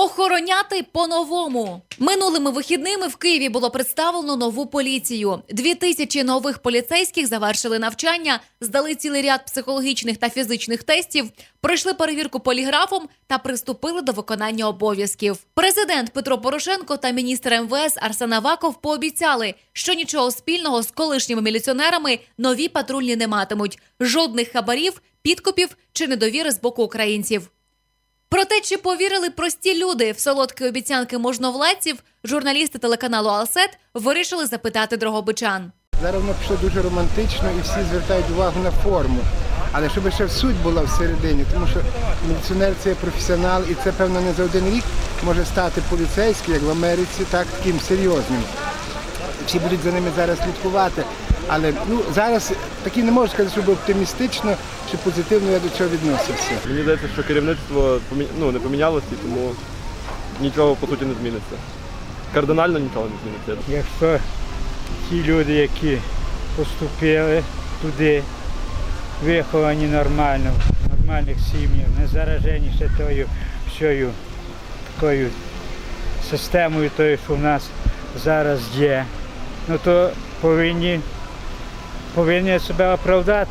Охороняти по-новому минулими вихідними в Києві було представлено нову поліцію. Дві тисячі нових поліцейських завершили навчання, здали цілий ряд психологічних та фізичних тестів, пройшли перевірку поліграфом та приступили до виконання обов'язків. Президент Петро Порошенко та міністр МВС Арсен Аваков пообіцяли, що нічого спільного з колишніми міліціонерами нові патрульні не матимуть. Жодних хабарів, підкупів чи недовіри з боку українців. Про те, чи повірили прості люди в солодкі обіцянки можновладців, журналісти телеканалу Алсет вирішили запитати дрогобичан. Зараз воно пішло дуже романтично і всі звертають увагу на форму. Але щоб ще суть була всередині, тому що міліціонер це професіонал, і це, певно, не за один рік може стати поліцейський, як в Америці, так таким серйозним. Всі будуть за ними зараз слідкувати. Але ну зараз такі не можу сказати, щоб оптимістично чи позитивно я до цього відносився. Мені здається, що керівництво ну, не помінялося, і тому нічого по суті не зміниться. Кардинально нічого не зміниться. Якщо ті люди, які поступили туди, виховані нормально, в нормальних сім'ях, не заражені ще тою всьою такою системою, тою, що в нас зараз є, ну то повинні, повинні себе оправдати.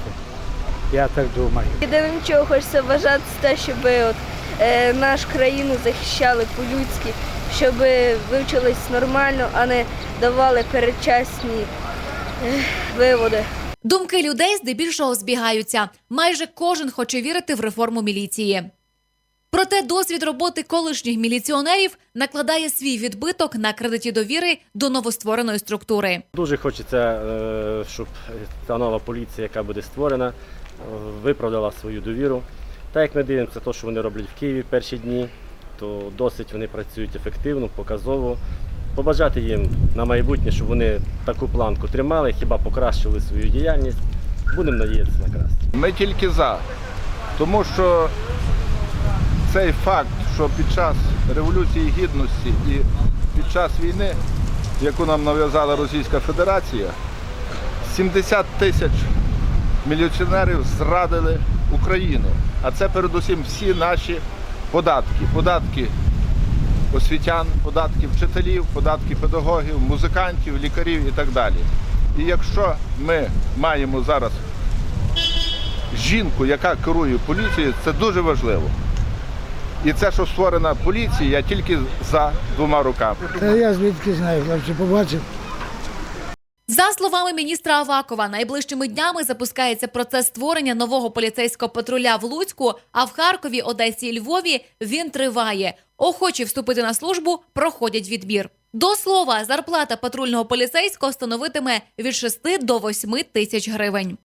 Я так думаю. Єдине, чого хочеться вважати, це те, щоб от, е, нашу країну захищали по-людськи, щоб вивчились нормально, а не давали передчасні е, виводи. Думки людей здебільшого збігаються. Майже кожен хоче вірити в реформу міліції. Проте досвід роботи колишніх міліціонерів накладає свій відбиток на кредиті довіри до новоствореної структури. Дуже хочеться, е, щоб та нова поліція, яка буде створена, е, виправдала свою довіру. Так як ми дивимося, те, що вони роблять в Києві перші дні, то досить вони працюють ефективно, показово. Побажати їм на майбутнє, щоб вони таку планку тримали, хіба покращили свою діяльність. Будемо надіятися на краще. Ми тільки за. Тому що цей факт, що під час Революції Гідності і під час війни, яку нам нав'язала Російська Федерація, 70 тисяч міліціонерів зрадили Україну. А це передусім всі наші податки. Податки освітян, податки вчителів, податки педагогів, музикантів, лікарів і так далі. І якщо ми маємо зараз жінку, яка керує поліцією, це дуже важливо. І це, що створена поліція, я тільки за двома руками. Та я звідки знаю, хлопці, побачив. За словами міністра Авакова, найближчими днями запускається процес створення нового поліцейського патруля в Луцьку, а в Харкові, Одесі і Львові він триває. Охочі вступити на службу проходять відбір. До слова, зарплата патрульного поліцейського становитиме від 6 до 8 тисяч гривень.